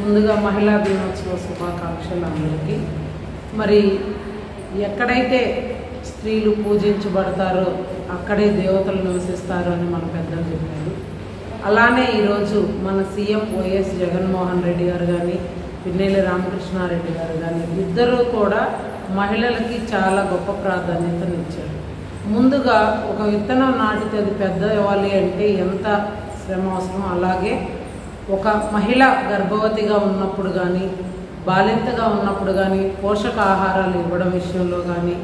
ముందుగా మహిళా దినోత్సవ శుభాకాంక్షలు అందరికీ. మరి ఎక్కడైతే స్త్రీలు పూజించబడతారో అక్కడే దేవతలు నివసిస్తారు అని మన పెద్దలు చెప్పారు. అలానే ఈరోజు మన సీఎం వైఎస్ జగన్మోహన్ రెడ్డి గారు కానీ పిన్నెల్లి రామకృష్ణారెడ్డి గారు కానీ ఇద్దరూ కూడా మహిళలకి చాలా గొప్ప ప్రాధాన్యతనిచ్చారు ముందుగా ఒక విత్తనం నాటితే అది పెద్ద ఇవ్వాలి అంటే ఎంత శ్రమ అవసరం అలాగే ఒక మహిళ గర్భవతిగా ఉన్నప్పుడు కానీ బాలింతగా ఉన్నప్పుడు కానీ పోషకాహారాలు ఇవ్వడం విషయంలో కానీ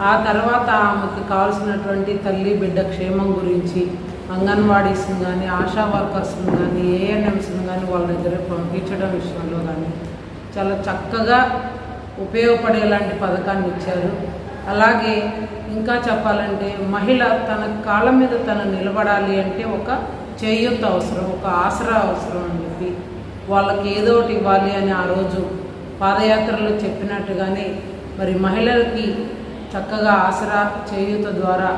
ఆ తర్వాత ఆమెకి కావాల్సినటువంటి తల్లి బిడ్డ క్షేమం గురించి అంగన్వాడీస్ని కానీ ఆశా వర్కర్స్ని కానీ ఏఎన్ఎంస్ని కానీ వాళ్ళ దగ్గర పంపించడం విషయంలో కానీ చాలా చక్కగా ఉపయోగపడేలాంటి పథకాన్ని ఇచ్చారు. అలాగే ఇంకా చెప్పాలంటే మహిళ తన కాళ్ళ మీద తను నిలబడాలి అంటే ఒక చేయూత అవసరం ఒక ఆసరా అవసరం అని చెప్పి వాళ్ళకి ఏదో ఒకటి ఇవ్వాలి అని ఆ రోజు పాదయాత్రలో చెప్పినట్టుగానే మరి మహిళలకి చక్కగా ఆసరా చేయూత ద్వారా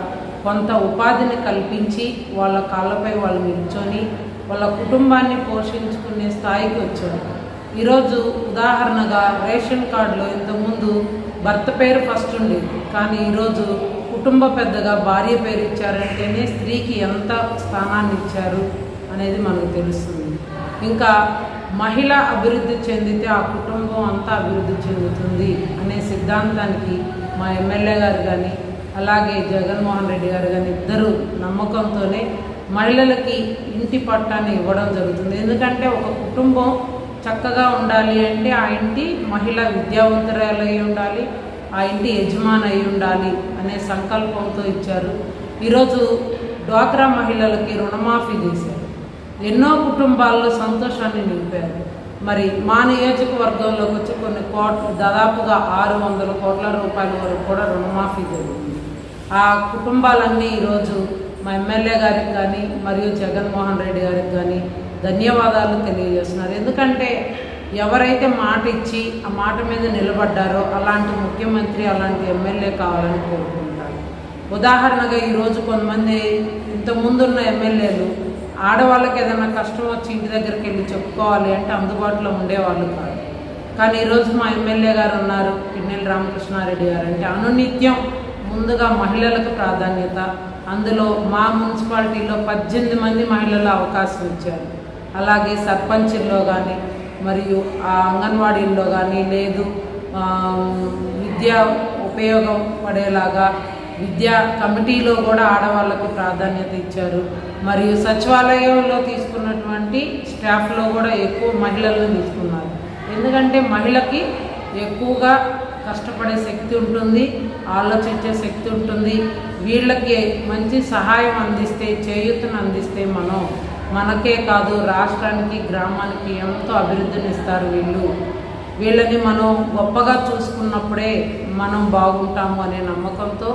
కొంత ఉపాధిని కల్పించి వాళ్ళ కాళ్ళపై వాళ్ళు నిల్చొని వాళ్ళ కుటుంబాన్ని పోషించుకునే స్థాయికి వచ్చారు. ఈరోజు ఉదాహరణగా రేషన్ కార్డులో ఇంతకుముందు భర్త పేరు ఫస్ట్ ఉండేది కానీ ఈరోజు కుటుంబ పెద్దగా భార్య పేరు ఇచ్చారంటేనే స్త్రీకి ఎంత స్థానాన్ని ఇచ్చారు అనేది మనకు తెలుస్తుంది. ఇంకా మహిళ అభివృద్ధి చెందితే ఆ కుటుంబం అంతా అభివృద్ధి చెందుతుంది అనే సిద్ధాంతానికి మా ఎమ్మెల్యే గారు కానీ అలాగే జగన్మోహన్ రెడ్డి గారు కానీ ఇద్దరు నమ్మకంతోనే మహిళలకి ఇంటి పట్టాన్ని ఇవ్వడం జరుగుతుంది. ఎందుకంటే ఒక కుటుంబం చక్కగా ఉండాలి అంటే ఆ ఇంటి మహిళ విద్యావంతురాలు ఉండాలి ఆ ఇంటి యజమాని అయి ఉండాలి అనే సంకల్పంతో ఇచ్చారు. ఈరోజు డ్వాక్రా మహిళలకి రుణమాఫీ చేశారు. ఎన్నో కుటుంబాల్లో సంతోషాన్ని నింపారు. మరి మా నియోజకవర్గంలోకి వచ్చి కొన్ని కోట్లు దాదాపుగా ఆరు వందల కోట్ల రూపాయల వరకు కూడా రుణమాఫీ జరిగింది. ఆ కుటుంబాలన్నీ ఈరోజు మా ఎమ్మెల్యే గారికి కానీ మరియు జగన్మోహన్ రెడ్డి గారికి కానీ ధన్యవాదాలు తెలియజేస్తున్నారు. ఎందుకంటే ఎవరైతే మాట ఇచ్చి ఆ మాట మీద నిలబడ్డారో అలాంటి ముఖ్యమంత్రి అలాంటి ఎమ్మెల్యే కావాలని కోరుకుంటారు. ఉదాహరణగా ఈరోజు కొంతమంది ఇంతకుముందున్న ఎమ్మెల్యేలు ఆడవాళ్ళకి ఏదైనా కష్టం వచ్చి ఇంటి దగ్గరికి వెళ్ళి చెప్పుకోవాలి అంటే అందుబాటులో ఉండేవాళ్ళు కాదు. కానీ ఈరోజు మా ఎమ్మెల్యే గారు ఉన్నారు పిన్నెల్లి రామకృష్ణారెడ్డి గారు అంటే అనునిత్యం ముందుగా మహిళలకు ప్రాధాన్యత. అందులో మా మున్సిపాలిటీలో పద్దెనిమిది మంది మహిళలు అవకాశం ఇచ్చారు. అలాగే సర్పంచుల్లో కానీ మరియు ఆ అంగన్వాడీల్లో కానీ లేదు విద్య ఉపయోగం పడేలాగా విద్యా కమిటీలో కూడా ఆడవాళ్ళకు ప్రాధాన్యత ఇచ్చారు. మరియు సచివాలయంలో తీసుకున్నటువంటి స్టాఫ్లో కూడా ఎక్కువ మహిళలను తీసుకున్నారు. ఎందుకంటే మహిళకి ఎక్కువగా కష్టపడే శక్తి ఉంటుంది ఆలోచించే శక్తి ఉంటుంది. వీళ్ళకి మంచి సహాయం అందిస్తే చేయూతను అందిస్తే మనం మనకే కాదు రాష్ట్రానికి గ్రామానికి ఎంతో అభివృద్ధిని ఇస్తారు వీళ్ళు. వీళ్ళని మనం గొప్పగా చూసుకున్నప్పుడే మనం బాగుంటాము అనే నమ్మకంతో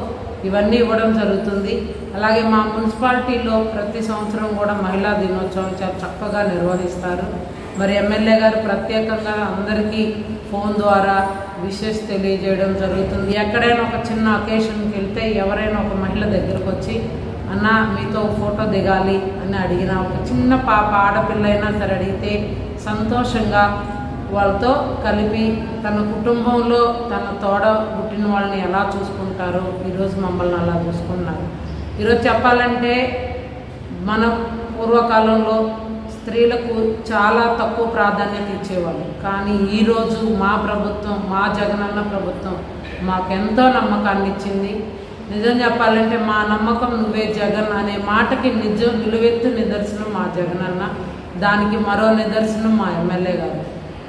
ఇవన్నీ ఇవ్వడం జరుగుతుంది. అలాగే మా మున్సిపాలిటీలో ప్రతి సంవత్సరం కూడా మహిళా దినోత్సవం చాలా చక్కగా నిర్వహిస్తారు. మరి ఎమ్మెల్యే గారు ప్రత్యేకంగా అందరికీ ఫోన్ ద్వారా విషెస్ తెలియజేయడం జరుగుతుంది. ఎక్కడైనా ఒక చిన్న అకేషన్కి వెళ్తే ఎవరైనా ఒక మహిళ దగ్గరకు వచ్చి అన్న మీతో ఫోటో దిగాలి అని అడిగిన ఒక చిన్న పాప ఆడపిల్ల అయినా సరే అడిగితే సంతోషంగా వాళ్ళతో కలిపి తన కుటుంబంలో తన తోడ పుట్టిన వాళ్ళని ఎలా చూసుకుంటారో ఈరోజు మమ్మల్ని అలా చూసుకున్నారు. ఈరోజు చెప్పాలంటే మన పూర్వకాలంలో స్త్రీలకు చాలా తక్కువ ప్రాధాన్యత ఇచ్చేవాళ్ళు. కానీ ఈరోజు మా ప్రభుత్వం మా జగనన్న ప్రభుత్వం మాకెంతో నమ్మకాన్ని ఇచ్చింది. నిజం చెప్పాలంటే మా నమ్మకం నువ్వే జగన్ అనే మాటకి నిజం నిలువెత్తు నిదర్శనం మా జగన్ అన్న. దానికి మరో నిదర్శనం మా ఎమ్మెల్యే గారు.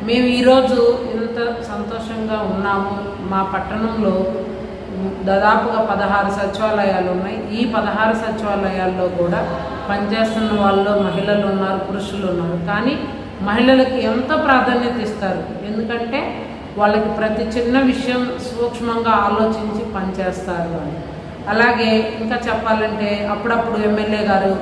మేము ఈరోజు ఇంత సంతోషంగా ఉన్నాము. మా పట్టణంలో దాదాపుగా పదహారు సచివాలయాలు ఉన్నాయి. ఈ పదహారు సచివాలయాల్లో కూడా పనిచేస్తున్న వాళ్ళు మహిళలు ఉన్నారు పురుషులు ఉన్నారు. కానీ మహిళలకి ఎంత ప్రాధాన్యత ఇస్తారు? ఎందుకంటే వాళ్ళకి ప్రతి చిన్న విషయం సూక్ష్మంగా ఆలోచించి పనిచేస్తారు అని. అలాగే ఇంకా చెప్పాలంటే అప్పుడప్పుడు ఎమ్మెల్యే గారు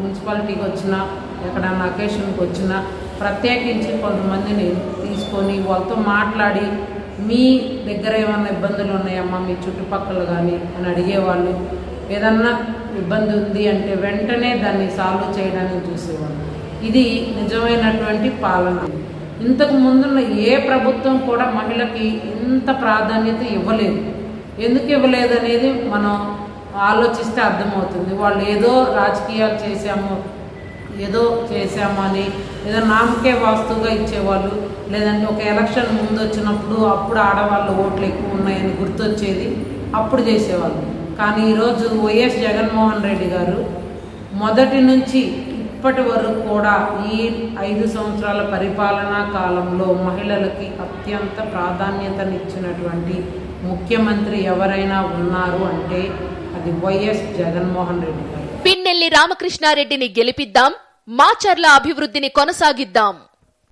మున్సిపాలిటీకి వచ్చినా ఎక్కడన్నా అకేషన్కి వచ్చినా ప్రత్యేకించి కొంతమందిని తీసుకొని వాళ్ళతో మాట్లాడి మీ దగ్గర ఏమైనా ఇబ్బందులు ఉన్నాయమ్మా? మీ చుట్టుపక్కల కానీ అని అడిగేవాళ్ళు. ఏదన్నా ఇబ్బంది ఉంది అంటే వెంటనే దాన్ని సాల్వ్ చేయడానికి చూసేవాళ్ళు. ఇది నిజమైనటువంటి పాలన. ఇంతకు ముందున్న ఏ ప్రభుత్వం కూడా మహిళకి ఇంత ప్రాధాన్యత ఇవ్వలేదు. ఎందుకు ఇవ్వలేదు అనేది మనం ఆలోచిస్తే అర్థమవుతుంది. వాళ్ళు ఏదో రాజకీయాలు చేశాము ఏదో చేశామని ఏదో నామకే వాస్తుగా ఇచ్చేవాళ్ళు లేదంటే ఒక ఎలక్షన్ ముందు వచ్చినప్పుడు అప్పుడు ఆడవాళ్ళ ఓట్లు ఎక్కువ ఉన్నాయని గుర్తొచ్చేది అప్పుడు చేసేవాళ్ళు. కానీ ఈరోజు వైఎస్ జగన్మోహన్ రెడ్డి గారు మొదటి నుంచి ఇప్పటి వరకు కూడా ఈ ఐదు సంవత్సరాల పరిపాలనా కాలంలో మహిళలకి అత్యంత ప్రాధాన్యతనిచ్చినటువంటి ముఖ్యమంత్రి ఎవరైనా ఉన్నారు అంటే అది వైఎస్ జగన్మోహన్ రెడ్డి గారు. పిన్నెల్లి రామకృష్ణారెడ్డిని గెలిపిద్దాం మాచర్ల అభివృద్ధిని కొనసాగిద్దాం.